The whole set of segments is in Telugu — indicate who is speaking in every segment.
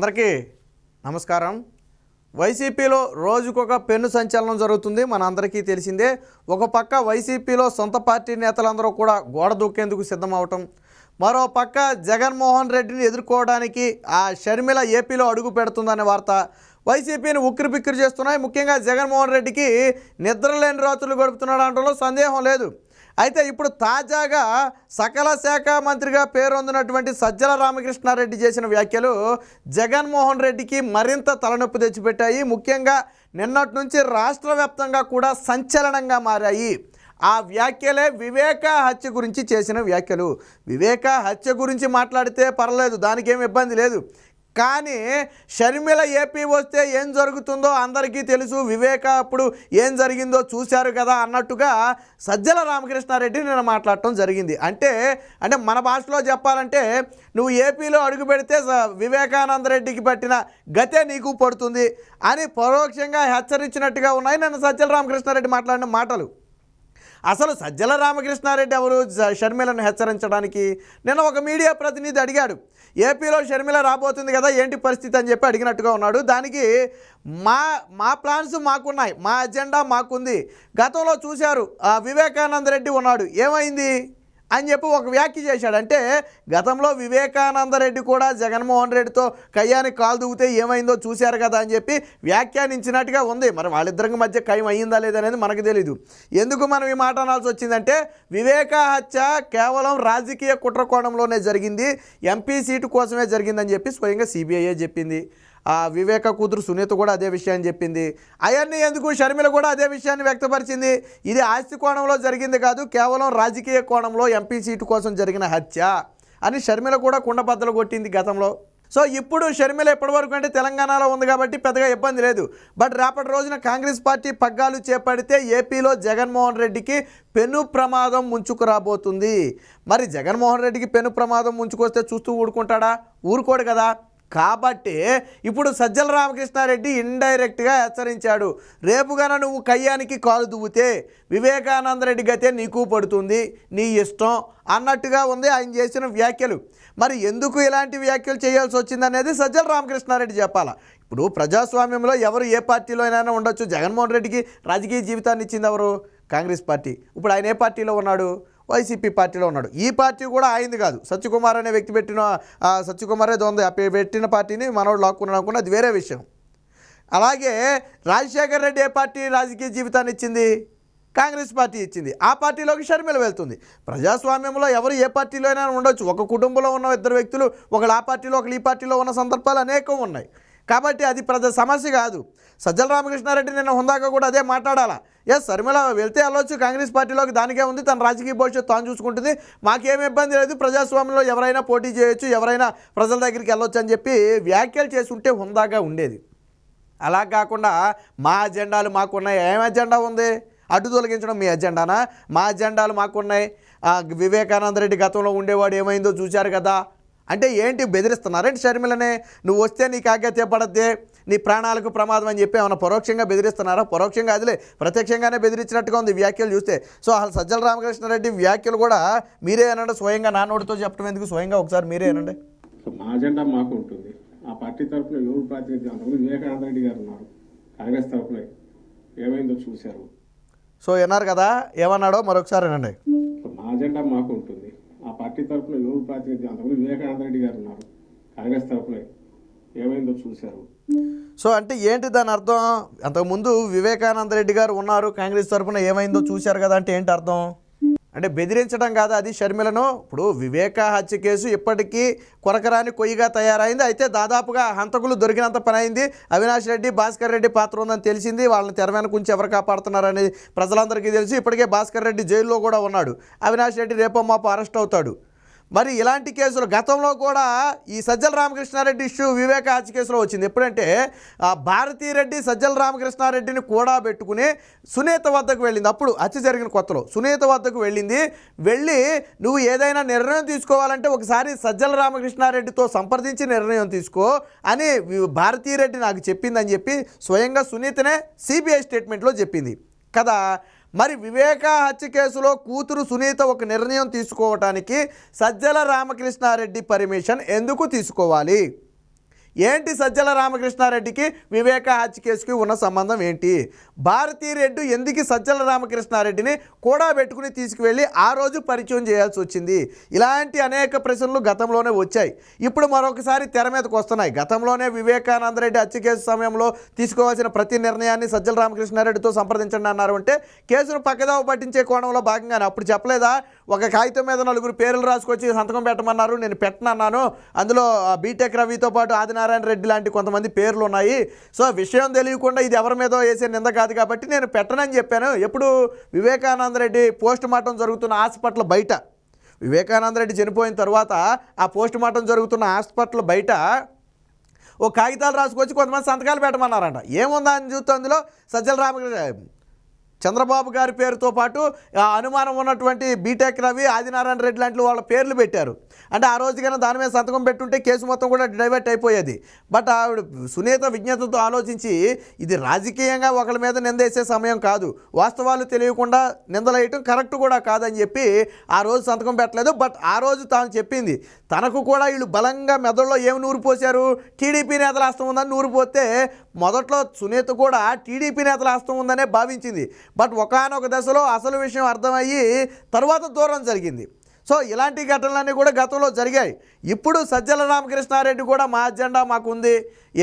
Speaker 1: అందరికీ నమస్కారం. వైసీపీలో రోజుకొక పెన్ను సంచలనం జరుగుతుంది. మన అందరికీ తెలిసిందే ఒక పక్క వైసీపీలో సొంత పార్టీ నేతలందరూ కూడా గోడ దూకేందుకు సిద్ధమవటం మరో పక్క జగన్మోహన్ రెడ్డిని ఎదుర్కోవడానికి ఆ షర్మిల ఏపీలో అడుగు పెడుతుందనే వార్త వైసీపీని ఉక్కిరిబిక్కిరి చేస్తున్నాయి. ముఖ్యంగా జగన్మోహన్ రెడ్డికి నిద్రలేని రాత్రులు గడుపుతున్నాడు అనడంలో సందేహం లేదు. అయితే ఇప్పుడు తాజాగా సకల శాఖ మంత్రిగా పేరొందినటువంటి సజ్జల రామకృష్ణారెడ్డి చేసిన వ్యాఖ్యలు జగన్మోహన్ రెడ్డికి మరింత తలనొప్పి తెచ్చిపెట్టాయి. ముఖ్యంగా నిన్నటి నుంచి రాష్ట్ర వ్యాప్తంగా కూడా సంచలనంగా మారాయి. ఆ వ్యాఖ్యలే వివేక హత్య గురించి చేసిన వ్యాఖ్యలు. వివేక హత్య గురించి మాట్లాడితే పర్లేదు దానికేం ఇబ్బంది లేదు. కానీ షర్మిల ఏపీ వస్తే ఏం జరుగుతుందో అందరికీ తెలుసు. వివేక అప్పుడు ఏం జరిగిందో చూశారు కదా అన్నట్టుగా సజ్జల రామకృష్ణారెడ్డి నేను మాట్లాడటం జరిగింది. అంటే అంటే మన భాషలో చెప్పాలంటే నువ్వు ఏపీలో అడుగు పెడితే వివేకానంద రెడ్డికి పట్టిన గతే నీకు పడుతుంది అని పరోక్షంగా హెచ్చరించినట్టుగా ఉన్నాయి నేను సజ్జల రామకృష్ణారెడ్డి మాట్లాడిన మాటలు. అసలు సజ్జల రామకృష్ణారెడ్డి ఎవరు? షర్మిలను హెచ్చరించడానికి నిన్న ఒక మీడియా ప్రతినిధి అడిగాడు. ఏపీలో షర్మిల రాబోతుంది కదా ఏంటి పరిస్థితి అని చెప్పి అడిగినట్టుగా ఉన్నాడు. దానికి మా మా ప్లాన్స్ మాకున్నాయి మా అజెండా మాకుంది. గతంలో చూశారు వివేకానంద రెడ్డి ఉన్నాడు. ఏమైంది? అని చెప్పి ఒక వ్యాఖ్య చేశాడంటే గతంలో వివేకానంద రెడ్డి కూడా జగన్మోహన్ రెడ్డితో కయ్యానికి కాలు దూగితే ఏమైందో చూశారు కదా అని చెప్పి వ్యాఖ్యానించినట్టుగా ఉంది. మరి వాళ్ళిద్దరికి మధ్య ఖయం అయ్యిందా లేదనేది మనకు తెలీదు. ఎందుకు మనం ఈ మాట అనాల్సి వచ్చిందంటే వివేక హత్య కేవలం రాజకీయ కుట్రకోణంలోనే జరిగింది ఎంపీ సీటు కోసమే జరిగిందని చెప్పి స్వయంగా సిబిఐఏ చెప్పింది. వివేక కూతురు సునీత కూడా అదే విషయాన్ని చెప్పింది. అవన్నీ ఎందుకు షర్మిల కూడా అదే విషయాన్ని వ్యక్తపరిచింది? ఇది ఆస్తి కోణంలో జరిగింది కాదు కేవలం రాజకీయ కోణంలో ఎంపీ సీటు కోసం జరిగిన హత్య అని షర్మిల కూడా కుండబద్దలు కొట్టింది గతంలో. సో ఇప్పుడు షర్మిల ఎప్పటివరకు అంటే తెలంగాణలో ఉంది కాబట్టి పెద్దగా ఇబ్బంది లేదు. బట్ రేపటి రోజున కాంగ్రెస్ పార్టీ పగ్గాలు చేపడితే ఏపీలో జగన్మోహన్ రెడ్డికి పెను ప్రమాదం ముంచుకురాబోతుంది మరి జగన్మోహన్ రెడ్డికి పెను ప్రమాదం ముంచుకొస్తే చూస్తూ ఊడుకుంటాడా ఊరుకోడు కదా. కాబట్టి ఇప్పుడు సజ్జల రామకృష్ణారెడ్డి ఇండైరెక్ట్గా హెచ్చరించాడు. రేపుగాన నువ్వు కయ్యానికి కాలు దువ్వుతే వివేకానంద రెడ్డి గతే నీకు పడుతుంది నీ ఇష్టం అన్నట్టుగా ఉంది ఆయన చేసిన వ్యాఖ్యలు. మరి ఎందుకు ఇలాంటి వ్యాఖ్యలు చేయాల్సి వచ్చిందనేది సజ్జల రామకృష్ణారెడ్డి చెప్పాలా? ఇప్పుడు ప్రజాస్వామ్యంలో ఎవరు ఏ పార్టీలో అయినా ఉండొచ్చు. జగన్మోహన్ రెడ్డికి రాజకీయ జీవితాన్ని ఇచ్చింది ఎవరు? కాంగ్రెస్ పార్టీ. ఇప్పుడు ఆయన ఏ పార్టీలో ఉన్నాడు? వైసీపీ పార్టీలో ఉన్నాడు. ఈ పార్టీ కూడా అయింది కాదు. సత్యకుమార్ అనే వ్యక్తి పెట్టిన సత్యకుమారే సత్యకుమార్ ఏదో ఉంది పెట్టిన పార్టీని మనోడు లాక్కున్నాడు అనుకున్న అది వేరే విషయం. అలాగే రాజశేఖర్ రెడ్డి ఏ పార్టీ రాజకీయ జీవితాన్ని ఇచ్చింది? కాంగ్రెస్ పార్టీ ఇచ్చింది. ఆ పార్టీలోకి షర్మిల వెళ్తుంది. ప్రజాస్వామ్యంలో ఎవరు ఏ పార్టీలో అయినా ఉండొచ్చు. ఒక కుటుంబంలో ఉన్న ఇద్దరు వ్యక్తులు ఒకళ్ళు ఆ పార్టీలో ఒకళ్ళు ఈ పార్టీలో ఉన్న సందర్భాలు అనేకం ఉన్నాయి. కాబట్టి అది ప్రజ సమస్య కాదు. సజ్జల రామకృష్ణారెడ్డి నిన్న హుందాగా కూడా అదే మాట్లాడాలా. ఎస్ శర్మిల వెళ్తే వెళ్ళొచ్చు కాంగ్రెస్ పార్టీలోకి దానికే ఉంది తన రాజకీయ భవిష్యత్తు తాను చూసుకుంటుంది. మాకేం ఇబ్బంది లేదు ప్రజాస్వామ్యంలో ఎవరైనా పోటీ చేయొచ్చు ఎవరైనా ప్రజల దగ్గరికి వెళ్ళొచ్చు అని చెప్పి వ్యాఖ్యలు చేసి ఉంటే హుందాగా ఉండేది. అలా కాకుండా మా అజెండాలు మాకున్నాయి. ఏం అజెండా ఉంది? అడ్డు తొలగించడం మీ అజెండానా? మా అజెండాలు మాకున్నాయి. వివేకానంద రెడ్డి గతంలో ఉండేవాడు ఏమైందో చూశారు కదా. అంటే ఏంటి బెదిరిస్తున్నారేంటి షర్మిలనే? నువ్వు వస్తే నీ కాగ్యత పడద్దే. నీ ప్రాణాలకు ప్రమాదం అని చెప్పి ఏమైనా పరోక్షంగా బెదిరిస్తున్నారా? పరోక్షంగా అదిలే. ప్రత్యక్షంగానే బెదిరించినట్టుగా ఉంది వ్యాఖ్యలు చూస్తే. సో అసలు సజ్జల రామకృష్ణారెడ్డి వ్యాఖ్యలు కూడా మీరే అనండి. స్వయంగా నా నోటితో చెప్పడం ఎందుకు? స్వయంగా ఒకసారి మీరే అనండి.
Speaker 2: మా అజెండా మాకు ఉంటుంది. ఆ పార్టీ తరఫున ఎవరు ప్రాతినిధ్యం? వివేకానంద రెడ్డి గారు ఉన్నారు. కాంగ్రెస్ తరఫున ఏమైందో చూశారు.
Speaker 1: సో విన్నారు కదా? ఏమన్నాడో మరొకసారి అనండి.
Speaker 2: మా అజెండా మాకు ఉంటుంది. ఆ పార్టీ తరఫున ఎవరు ప్రాతినిధ్యం అంతకుముందు వివేకానంద రెడ్డి గారు ఉన్నారు. కాంగ్రెస్ తరఫున ఏమైందో చూశారు.
Speaker 1: సో అంటే ఏంటి దాని అర్థం? అంతకుముందు వివేకానంద రెడ్డి గారు ఉన్నారు కాంగ్రెస్ తరఫున ఏమైందో చూశారు కదా అంటే ఏంటి అర్థం? అంటే బెదిరించడం కాదు అది షర్మిలను. ఇప్పుడు వివేక హత్య కేసు ఇప్పటికీ కొరకరాని కొయ్యిగా తయారైంది. అయితే దాదాపుగా హంతకులు దొరికినంత పని అయింది అవినాష్ రెడ్డి భాస్కర్ రెడ్డి పాత్ర ఉందని తెలిసింది. వాళ్ళని తెర వెనక ఉంచి ఎవరు కాపాడుతున్నారనేది ప్రజలందరికీ తెలిసి. ఇప్పటికే భాస్కర్ రెడ్డి జైల్లో కూడా ఉన్నాడు. అవినాష్ రెడ్డి రేపో మాపు అరెస్ట్ అవుతాడు. మరి ఇలాంటి కేసులు గతంలో కూడా ఈ సజ్జల రామకృష్ణారెడ్డి ఇష్యూ వివేక హత్య కేసులో వచ్చింది. ఎప్పుడంటే భారతీరెడ్డి సజ్జల రామకృష్ణారెడ్డిని కూడా పెట్టుకుని సునీత వద్దకు వెళ్ళింది. అప్పుడు హత్య జరిగిన కొత్తలో సునీత వద్దకు వెళ్ళింది. వెళ్ళి నువ్వు ఏదైనా నిర్ణయం తీసుకోవాలంటే ఒకసారి సజ్జల రామకృష్ణారెడ్డితో సంప్రదించి నిర్ణయం తీసుకో అని వి- భారతీరెడ్డి నాకు చెప్పిందని చెప్పి స్వయంగా సునీతనే సిబిఐ స్టేట్మెంట్లో చెప్పింది. కదా మరి వివేక హత్య కేసులో కూతురు సునీత ఒక నిర్ణయం తీసుకోవటానికి సజ్జల రామకృష్ణారెడ్డి పర్మిషన్ ఎందుకు తీసుకోవాలి? ఏంటి సజ్జల రామకృష్ణారెడ్డికి వివేక హత్య కేసుకి ఉన్న సంబంధం ఏంటి? భారతీ రెడ్డి ఎందుకు సజ్జల రామకృష్ణారెడ్డిని కూడా పెట్టుకుని తీసుకువెళ్ళి ఆ రోజు పరిచయం చేయాల్సి వచ్చింది? ఇలాంటి అనేక ప్రశ్నలు గతంలోనే వచ్చాయి. ఇప్పుడు మరొకసారి తెర మీదకి వస్తున్నాయి. గతంలోనే వివేకానందరెడ్డి హత్య కేసు సమయంలో తీసుకోవాల్సిన ప్రతి నిర్ణయాన్ని సజ్జల రామకృష్ణారెడ్డితో సంప్రదించండి అన్నారు అంటే కేసును పక్కదావ పట్టించే కోణంలో భాగంగానే అప్పుడు చెప్పలేదా? ఒక కాగితం మీద నలుగురు పేర్లు రాసుకొచ్చి సంతకం పెట్టమన్నారు నేను పెట్టనన్నాను. అందులో బీటెక్ రవితో పాటు ఆదినారాయణ నారాయణ రెడ్డి లాంటి కొంతమంది పేర్లు ఉన్నాయి. సో విషయం తెలియకుండా ఇది ఎవరి మీదో వేసే నింద కాదు కాబట్టి నేను పెట్టనని చెప్పాను. ఎప్పుడు వివేకానంద రెడ్డి పోస్ట్ మార్టం జరుగుతున్న హాస్పిటల్ బయట వివేకానంద రెడ్డి చనిపోయిన తర్వాత ఆ పోస్ట్ మార్టం జరుగుతున్న హాస్పిటల్ బయట ఓ కాగితాలు రాసుకొచ్చి కొంతమంది సంతకాలు పెట్టమన్నారంట. ఏముందా అని చూస్తే అందులో సజ్జల రామకృష్ణ చంద్రబాబు గారి పేరుతో పాటు అనుమానం ఉన్నటువంటి బీటెక్ రవి ఆదినారాయణ రెడ్డి లాంటి వాళ్ళ పేర్లు పెట్టారు. అంటే ఆ రోజుకైనా దాని మీద సంతకం పెట్టుంటే కేసు మొత్తం కూడా డైవర్ట్ అయిపోయేది. బట్ ఆవిడ సునీత విజ్ఞతతో ఆలోచించి ఇది రాజకీయంగా ఒకళ్ళ మీద నిందేసే సమయం కాదు. వాస్తవాలు తెలియకుండా నిందలేయటం కరెక్ట్ కూడా కాదని చెప్పి ఆ రోజు సంతకం పెట్టలేదు. బట్ ఆ రోజు తాను చెప్పింది తనకు కూడా వీళ్ళు బలంగా మెదడులో ఏమి నూరు పోశారు? టీడీపీ నేతల హస్తం ఉందని నూరు పోతే మొదట్లో సునీత కూడా టీడీపీ నేతల హస్తం ఉందనే భావించింది. బట్ ఒకనొక దశలో అసలు విషయం అర్థమయ్యి తర్వాత దూరం జరిగింది. సో ఇలాంటి ఘటనలన్నీ కూడా గతంలో జరిగాయి. ఇప్పుడు సజ్జల రామకృష్ణారెడ్డి కూడా మా అజెండా మాకుంది.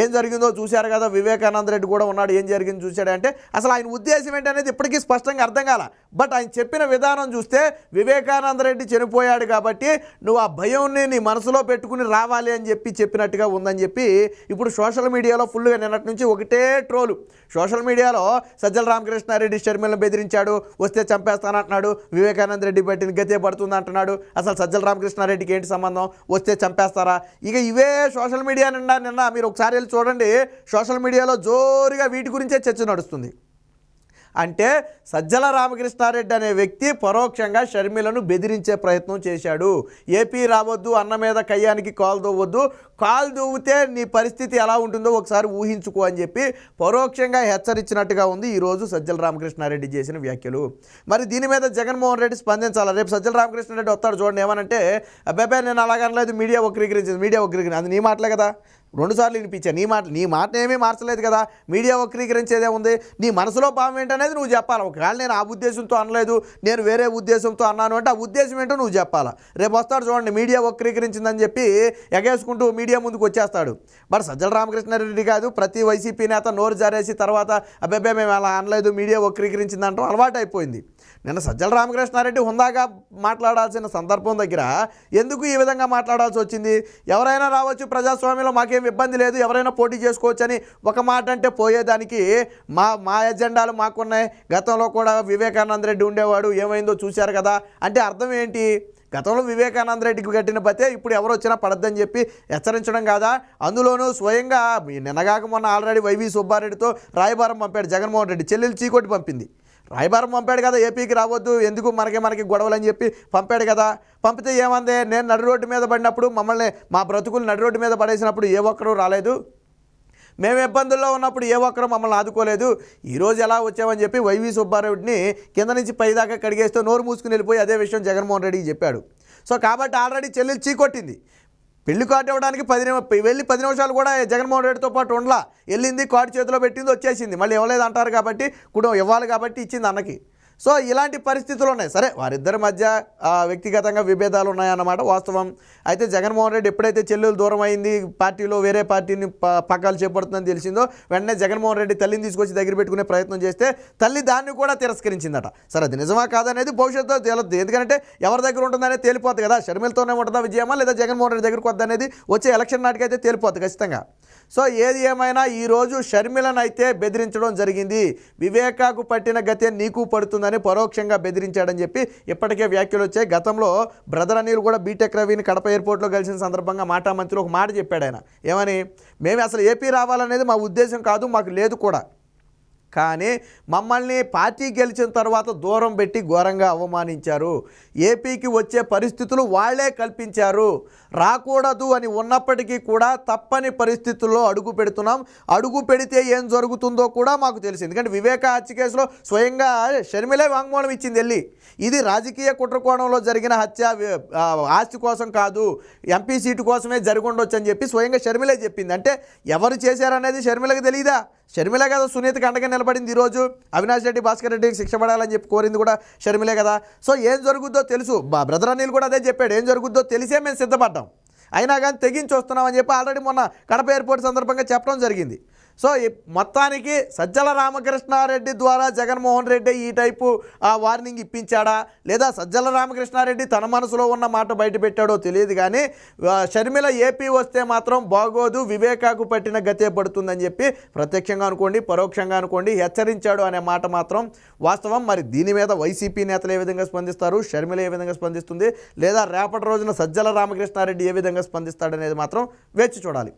Speaker 1: ఏం జరిగిందో చూశారు కదా వివేకానంద రెడ్డి కూడా ఉన్నాడు ఏం జరిగింది చూశాడు అంటే అసలు ఆయన ఉద్దేశం ఏంటనేది ఇప్పటికీ స్పష్టంగా అర్థం కాల. బట్ ఆయన చెప్పిన విధానం చూస్తే వివేకానంద రెడ్డి చనిపోయాడు కాబట్టి నువ్వు ఆ భయంని నీ మనసులో పెట్టుకుని రావాలి అని చెప్పి చెప్పినట్టుగా ఉందని చెప్పి ఇప్పుడు సోషల్ మీడియాలో ఫుల్గా నిన్నటి నుంచి ఒకటే ట్రోలు. సోషల్ మీడియాలో సజ్జల రామకృష్ణారెడ్డి షర్మిలను బెదిరించాడు వస్తే చంపేస్తానంటున్నాడు వివేకానంద రెడ్డి పెట్టిన గతే పడుతుంది అంటున్నాడు అసలు సజ్జల రామకృష్ణారెడ్డికి ఏంటి సంబంధం వస్తే చంపేస్తారా? ఇక ఇవే సోషల్ మీడియా నిండా నిన్న మీరు ఒకసారి వెళ్ళి చూడండి సోషల్ మీడియాలో జోరుగా వీటి గురించే చర్చ నడుస్తుంది. అంటే సజ్జల రామకృష్ణారెడ్డి అనే వ్యక్తి పరోక్షంగా షర్మిలను బెదిరించే ప్రయత్నం చేశాడు. ఏపీ రావద్దు అన్న మీద కయ్యానికి కాలు దొవ్వద్దు కాలు దొవ్వితే నీ పరిస్థితి ఎలా ఉంటుందో ఒకసారి ఊహించుకో అని చెప్పి పరోక్షంగా హెచ్చరించినట్టుగా ఉంది ఈరోజు సజ్జల రామకృష్ణారెడ్డి చేసిన వ్యాఖ్యలు. మరి దీని మీద జగన్మోహన్ రెడ్డి స్పందించాలి? రేపు సజ్జల రామకృష్ణారెడ్డి వస్తాడు చూడండి ఏమనంటే అబ్బాయి నేను అలాగనలేదు మీడియా వక్రీకరించింది మీడియా వక్రీకరించింది అది నీ మాటలే కదా. రెండుసార్లు వినిపించాను నీ మాట నీ మాట ఏమీ మార్చలేదు కదా? మీడియా వక్రీకరించేదే ఉంది. నీ మనసులో భావం ఏంటనేది నువ్వు చెప్పాలి? ఒకవేళ నేను ఆ ఉద్దేశంతో అనలేదు నేను వేరే ఉద్దేశంతో అన్నాను అంటే ఆ ఉద్దేశం ఏంటో నువ్వు చెప్పాలా? రేపు వస్తాడు చూడండి మీడియా వక్రీకరించిందని చెప్పి ఎగేసుకుంటూ మీడియా ముందుకు వచ్చేస్తాడు. మరి సజ్జల రామకృష్ణారెడ్డి కాదు ప్రతి వైసీపీ నేత నోరు జారేసి తర్వాత అబ్బాయి మేము అలా అనలేదు మీడియా వక్రీకరించిందంటాం అలవాటు అయిపోయింది నిన్న సజ్జల రామకృష్ణారెడ్డి హుందాగా మాట్లాడాల్సిన సందర్భం దగ్గర ఎందుకు ఈ విధంగా మాట్లాడాల్సి వచ్చింది? ఎవరైనా రావచ్చు ప్రజాస్వామ్యంలో మాకేం ఇబ్బంది లేదు ఎవరైనా పోటీ చేసుకోవచ్చు అని ఒక మాట అంటే పోయేదానికి మా మా ఎజెండాలు మాకున్నాయి. గతంలో కూడా వివేకానంద రెడ్డి ఉండేవాడు ఏమైందో చూశారు కదా అంటే అర్థం ఏంటి? గతంలో వివేకానంద రెడ్డికి కట్టిన పతే ఇప్పుడు ఎవరు వచ్చినా పడద్దని చెప్పి హెచ్చరించడం కాదా? అందులోనూ స్వయంగా నిన్నగాక మొన్న ఆల్రెడీ వైవి సుబ్బారెడ్డితో రాయబారం పంపాడు జగన్మోహన్ రెడ్డి చెల్లెలు చీకొట్టి పంపింది. రాయబారం పంపాడు కదా ఏపీకి రావద్దు ఎందుకు మనకి మనకి గొడవలు అని చెప్పి పంపాడు కదా. పంపితే ఏమంది? నేను నడి రోడ్డు మీద పడినప్పుడు మమ్మల్ని మా బ్రతుకులు నడి రోడ్డు మీద పడేసినప్పుడు ఏ ఒక్కరూ రాలేదు. మేము ఇబ్బందుల్లో ఉన్నప్పుడు ఏ ఒక్కరు మమ్మల్ని ఆదుకోలేదు. ఈరోజు ఎలా వచ్చామని చెప్పి వైవి సుబ్బారెడ్డిని కింద నుంచి పైదాకా కడిగేస్తే నోరు మూసుకుని వెళ్ళిపోయి అదే విషయం జగన్మోహన్ రెడ్డికి చెప్పాడు. సో కాబట్టి ఆల్రెడీ చెల్లెలు చీకొట్టింది. పెళ్ళి కార్డు ఇవ్వడానికి పది వెళ్ళి పది నిమిషాలు కూడా జగన్మోహన్ రెడ్డితో పాటు ఉండలా. వెళ్ళింది కార్డు చేతిలో పెట్టింది వచ్చేసింది. మళ్ళీ ఇవ్వలేదు అంటారు కాబట్టి కుటుంబం ఇవ్వాలి కాబట్టి ఇచ్చింది అన్నకి. సో ఇలాంటి పరిస్థితులు ఉన్నాయి. సరే వారిద్దరి మధ్య వ్యక్తిగతంగా విభేదాలు ఉన్నాయన్నమాట వాస్తవం. అయితే జగన్మోహన్ రెడ్డి ఎప్పుడైతే చెల్లెలు దూరం అయింది పార్టీలో వేరే పార్టీని పక్కలు చేపడుతుందని తెలిసిందో వెంటనే జగన్మోహన్ రెడ్డి తల్లిని తీసుకొచ్చి దగ్గర పెట్టుకునే ప్రయత్నం చేస్తే తల్లి దాన్ని కూడా తిరస్కరించిందట. సరే అది నిజమా కాదనేది భవిష్యత్తులో తేలద్దు. ఎందుకంటే ఎవరి దగ్గర ఉంటుందనేది తేలిపోద్ది కదా. షర్మిలతోనే ఉంటుందా విజయమా లేదా జగన్మోహన్ రెడ్డి దగ్గరకు వద్ద అనేది వచ్చే ఎలక్షన్ నాటికైతే తేలిపోద్ది ఖచ్చితంగా. సో ఏది ఏమైనా ఈరోజు షర్మిలను అయితే బెదిరించడం జరిగింది. వివేకాకు పట్టిన గతే నీకు పడుతుంది ఉంటుందని పరోక్షంగా బెదిరించాడని చెప్పి ఇప్పటికే వ్యాఖ్యలు వచ్చాయి. గతంలో బ్రదర్ అనిల్ కూడా బీటెక్ రవిని కడప ఎయిర్పోర్ట్లో కలిసిన సందర్భంగా మాటా మంత్రిలో ఒక మాట చెప్పాడు ఆయన. ఏమని? మేము అసలు ఏపీ రావాలనేది మా ఉద్దేశం కాదు మాకు లేదు కూడా. కానీ మమ్మల్ని పార్టీ గెలిచిన తర్వాత దూరం పెట్టి ఘోరంగా అవమానించారు. ఏపీకి వచ్చే పరిస్థితులు వాళ్ళే కల్పించారు. రాకూడదు అని ఉన్నప్పటికీ కూడా తప్పని పరిస్థితుల్లో అడుగు పెడుతున్నాం. అడుగు పెడితే ఏం జరుగుతుందో కూడా మాకు తెలుసు ఎందుకంటే వివేక హత్య కేసులో స్వయంగా షర్మిలే వాంగ్మూలం ఇచ్చింది వెళ్ళి. ఇది రాజకీయ కుట్రకోణంలో జరిగిన హత్య ఆస్తి కోసం కాదు ఎంపీ సీటు కోసమే జరిగి ఉండొచ్చు అని చెప్పి స్వయంగా షర్మిలే చెప్పింది. అంటే ఎవరు చేశారనేది షర్మిలకు తెలియదా షర్మిల కదా సునీత్ అండగా నిలబడింది ఈరోజు. అవినాష్ రెడ్డి భాస్కర్ రెడ్డికి శిక్ష పడాలని చెప్పి కోరింది కూడా షర్మిలే కదా. సో ఏం జరుగుద్దో తెలుసు. మా బ్రదర్ అనిల్ కూడా అదే చెప్పాడు. ఏం జరుగుద్దో తెలిసే మేము సిద్ధపడ్డాం. అయినా కానీ తెగించి వస్తున్నామని చెప్పి ఆల్రెడీ మొన్న కడప ఎయిర్పోర్ట్ సందర్భంగా చెప్పడం జరిగింది. సో ఈ మొత్తానికి సజ్జల రామకృష్ణారెడ్డి ద్వారా జగన్మోహన్ రెడ్డి ఈ టైపు ఆ వార్నింగ్ ఇప్పించాడా? లేదా సజ్జల రామకృష్ణారెడ్డి తన మనసులో ఉన్న మాట బయటపెట్టాడో తెలియదు కానీ షర్మిల ఏపీ వస్తే మాత్రం బాగోదు వివేకాకు పట్టిన గతే పడుతుందని చెప్పి ప్రత్యక్షంగా అనుకోండి పరోక్షంగా అనుకోండి హెచ్చరించాడు అనే మాట మాత్రం వాస్తవం. మరి దీని మీద వైసీపీ నేతలు ఏ విధంగా స్పందిస్తారు? షర్మిల ఏ విధంగా స్పందిస్తుంది? లేదా రేపటి రోజున సజ్జల రామకృష్ణారెడ్డి ఏ విధంగా స్పందిస్తాడనేది మాత్రం వేచి చూడాలి.